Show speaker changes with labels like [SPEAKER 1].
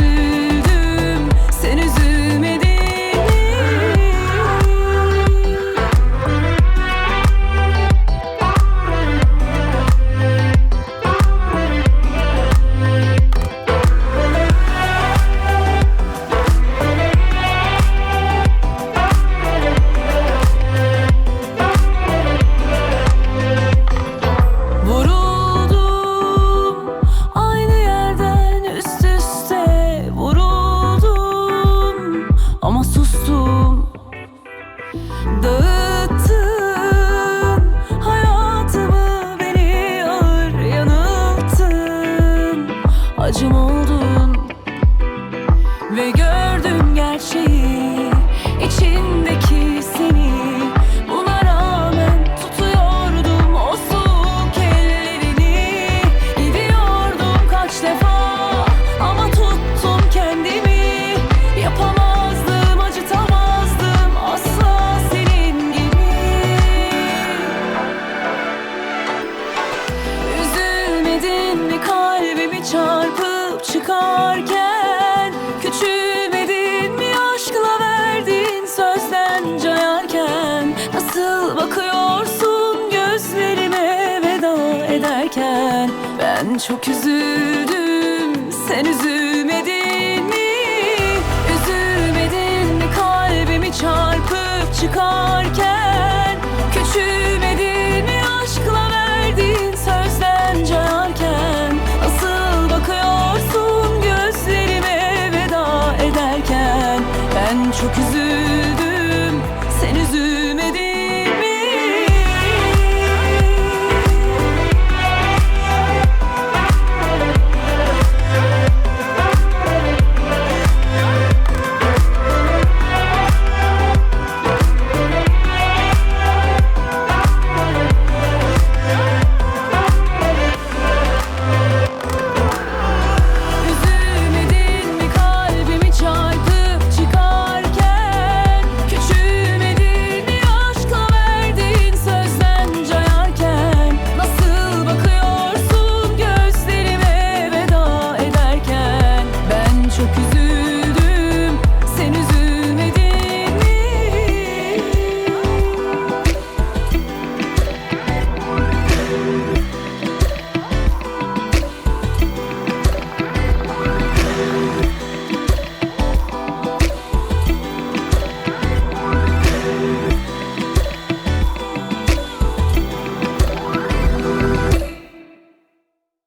[SPEAKER 1] You. Çıkarken Küçülmedin mi aşkla verdiğin sözden cayarken? Nasıl bakıyorsun gözlerime veda ederken? Ben çok üzüldüm sen üzülmedin mi? Üzülmedin mi kalbimi çarpıp çıkarken çok üzüldüm. Sen üzüldün